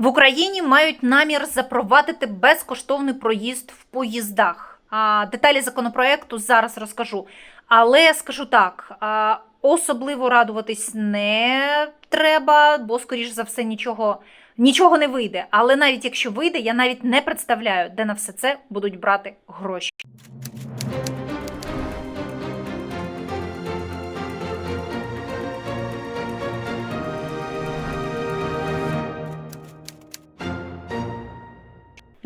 В Україні мають намір запровадити безкоштовний проїзд в поїздах. Деталі законопроекту зараз розкажу. Але скажу так: особливо радуватись не треба, бо, скоріш за все, нічого, нічого не вийде. Але навіть якщо вийде, я навіть не представляю, де на все це будуть брати гроші.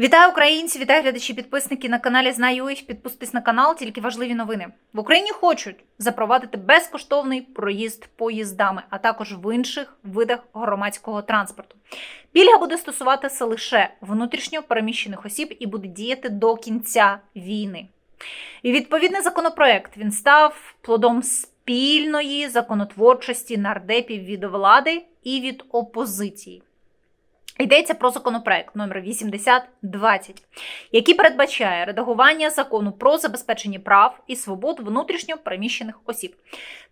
Вітаю українці, вітаю глядачі, підписники на каналі Знаю їх. Підписуйтесь на канал, тільки важливі новини. В Україні хочуть запровадити безкоштовний проїзд поїздами, а також в інших видах громадського транспорту. Пільга буде стосуватися лише внутрішньо переміщених осіб і буде діяти до кінця війни. І відповідний законопроект він став плодом спільної законотворчості нардепів від влади і від опозиції. Йдеться про законопроект номер 8020, який передбачає редагування закону про забезпечення прав і свобод внутрішньо переміщених осіб.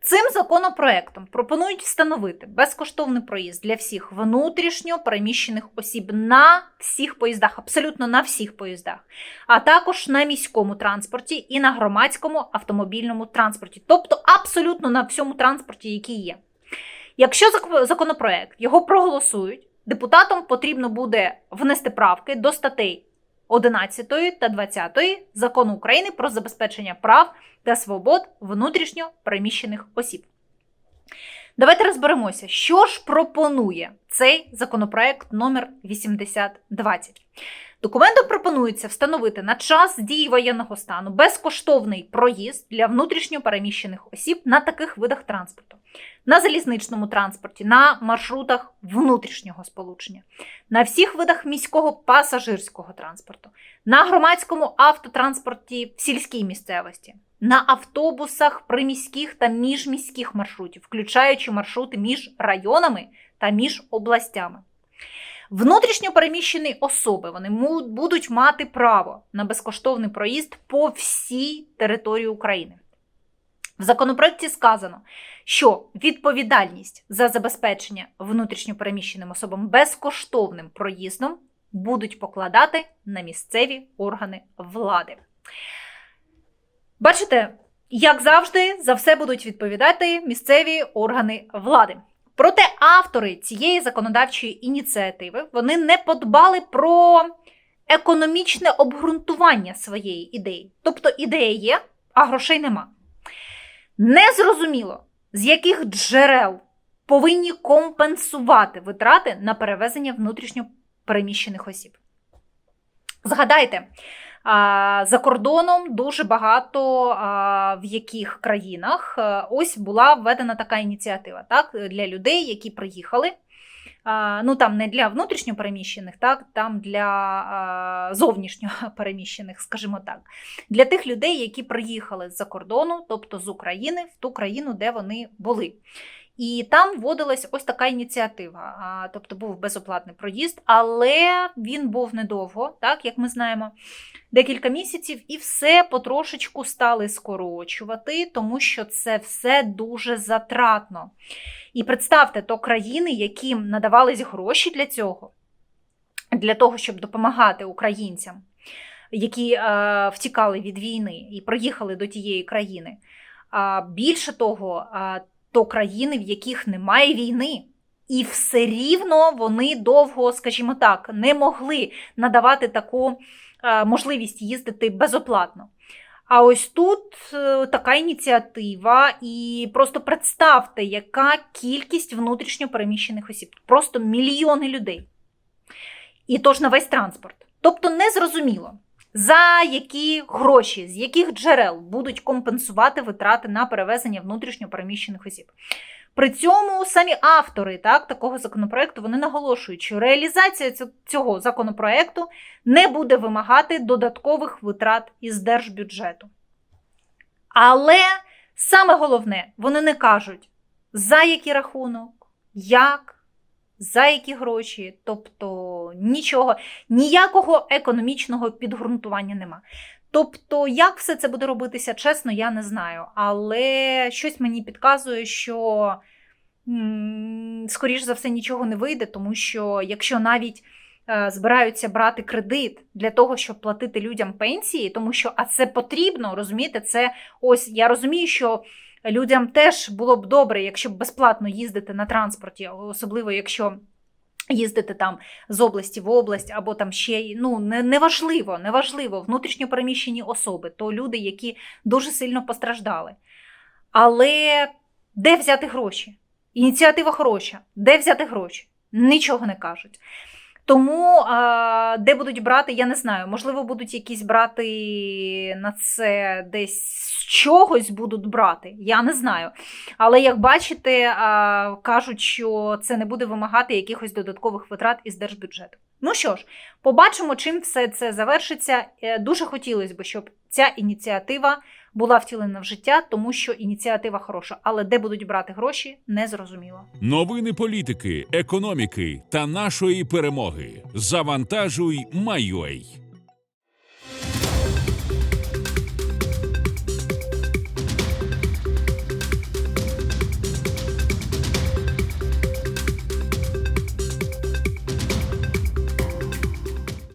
Цим законопроектом пропонують встановити безкоштовний проїзд для всіх внутрішньо переміщених осіб на всіх поїздах, абсолютно на всіх поїздах, а також на міському транспорті і на громадському автомобільному транспорті, тобто абсолютно на всьому транспорті, який є. Якщо зак- законопроект його проголосують. Депутатам потрібно буде внести правки до статей 11 та 20 закону України про забезпечення прав та свобод внутрішньо переміщених осіб. Давайте розберемося, що ж пропонує цей законопроект номер 8020. Документом пропонується встановити на час дії воєнного стану безкоштовний проїзд для внутрішньо переміщених осіб на таких видах транспорту: на залізничному транспорті, на маршрутах внутрішнього сполучення, на всіх видах міського пасажирського транспорту, на громадському автотранспорті в сільській місцевості, на автобусах приміських та міжміських маршрутів, включаючи маршрути між районами та між областями. Внутрішньо переміщені особи вони будуть мати право на безкоштовний проїзд по всій території України. В законопроекті сказано, що відповідальність за забезпечення внутрішньо переміщеним особам безкоштовним проїздом будуть покладати на місцеві органи влади. Бачите, як завжди, за все будуть відповідати місцеві органи влади. Проте автори цієї законодавчої ініціативи вони не подбали про економічне обґрунтування своєї ідеї. Тобто ідея є, а грошей нема. Незрозуміло, з яких джерел повинні компенсувати витрати на перевезення внутрішньо переміщених осіб. Згадайте, за кордоном дуже багато в яких країнах а, ось була введена така ініціатива так, для людей, які приїхали. Ну там не для внутрішньо переміщених, так, там для зовнішньо переміщених, скажімо так, для тих людей, які приїхали з-за кордону, тобто з України, в ту країну, де вони були. І там вводилась ось така ініціатива. Тобто був безоплатний проїзд, але він був недовго, так як ми знаємо, декілька місяців, і все потрошечку стали скорочувати, тому що це все дуже затратно. І представте, то країни, яким надавались гроші для цього, для того, щоб допомагати українцям, які е, втікали від війни і приїхали до тієї країни. А більше того, то країни, в яких немає війни. І все рівно вони довго, скажімо так, не могли надавати таку е, можливість їздити безоплатно. А ось тут е, така ініціатива, і просто представте, яка кількість внутрішньо переміщених осіб. Просто мільйони людей. І тож на весь транспорт. Тобто незрозуміло, за які гроші, з яких джерел будуть компенсувати витрати на перевезення внутрішньо переміщених осіб. При цьому самі автори так, такого законопроекту вони наголошують, що реалізація цього законопроекту не буде вимагати додаткових витрат із держбюджету. Але саме головне, вони не кажуть, за який рахунок, як, за які гроші, тобто нічого, ніякого економічного підґрунтування нема. Тобто, як все це буде робитися, чесно, я не знаю. Але щось мені підказує, що скоріш за все нічого не вийде, тому що якщо навіть е, збираються брати кредит для того, щоб платити людям пенсії, тому що а це потрібно, розумієте, це ось я розумію, що людям теж було б добре, якщо б безплатно їздити на транспорті, особливо якщо. Їздити там з області в область, або там ще ну не, неважливо, неважливо, внутрішньо переміщені особи, то люди, які дуже сильно постраждали. Але де взяти гроші? Ініціатива хороша. Де взяти гроші? Нічого не кажуть. Тому де будуть брати, я не знаю. Можливо, будуть якісь брати на це десь з чогось будуть брати. Я не знаю. Але як бачите, кажуть, що це не буде вимагати якихось додаткових витрат із держбюджету. Ну що ж, побачимо, чим все це завершиться. Е, Дуже хотілося б, щоб ця ініціатива була втілена в життя, тому що ініціатива хороша. Але де будуть брати гроші, не зрозуміло. Новини політики, економіки та нашої перемоги. Завантажуй, майой.